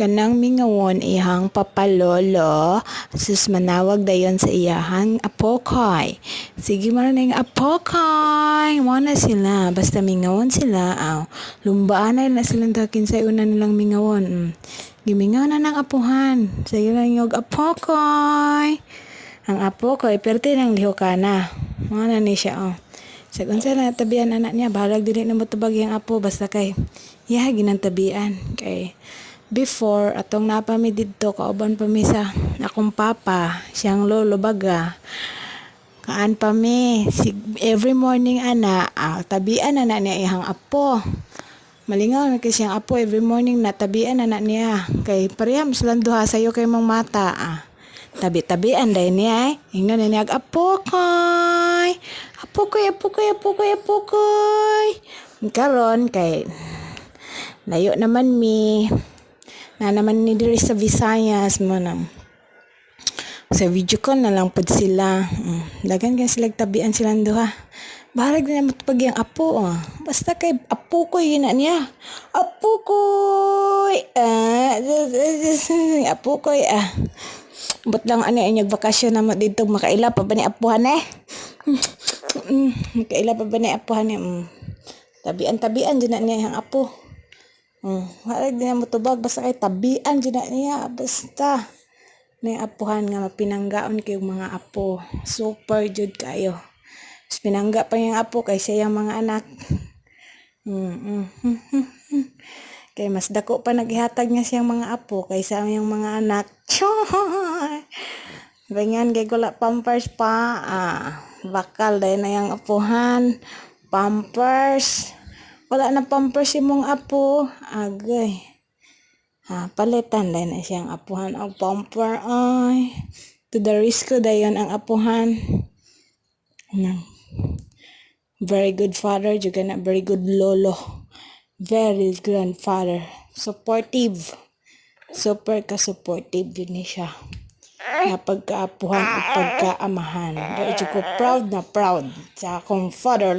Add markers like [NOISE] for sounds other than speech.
kanang mingawon ihang papalolo. Sus manawag dayon sa iyahang apokoy. Sige man mo na sila basta mingawon sila. Aw lumbaan na silang takin sa una nilang mingawon mm. gimingaw na ng apuhan. Sige lang yung apokoy. Ang apokoy perte ng lihokana mo na. Ni siya oh. Sa unsa na tabian anak niya bahalag dili na motubag yung apo basta kay yeah ginang tabian kay before atong napami didto kauban pa mi sa akong papa siyang lolo baga. Kaan pa mi si, every morning ana ah, tabian na niya ihang apo. Malingaw na kay siyang apo every morning na tabian na na niya. Kay pareham silang duha sayo kay mong mata ah. tabi-tabian dahil niya eh. Ingnan na niya apo koy. Apo koy apo koy apo koy apo koy. Karon kay layo naman mi na naman ni diri sa Visayas mo na sa video call na lang pod sila mm. dagan kaya sila tabian silang duha Bahalag na naman pag yung apo, ah. Basta kay apo ko yun na niya. Apo ko! Ah, [LAUGHS] apo ko, ah. But lang ano inyag bakasyon na mo dito makaila pa ba ni apuhan eh? Mm, Makaila pa ba ni apuhan eh? Mm. Tabian-tabian dyan na niya yung apo. Mm. Wala din na mo tubag basta kay tabian dyan na niya. Basta. Na apuhan nga mapinanggaon kayong mga apo. Super jud kayo. Mas pinangga pa yung apo kay siya yung mga anak. Mm. Kay mas dako pa naghihatag niya siyang mga apo kaysa yung mga anak. Choy! Ganyan kay gula pampers pa. Ah, bakal dahil na yung apuhan. Pampers. Wala na pampers imong apo. Agay. Ha, palitan dahil na siyang apuhan ang pamper. Ay. To the risk ko dayon ang apuhan. Nang very good father, juga na very good lolo. Very grandfather. Supportive. Super ka-supportive yun ni siya. Na pagkaapuhan at pagkaamahan. Dahil ko proud na proud sa akong father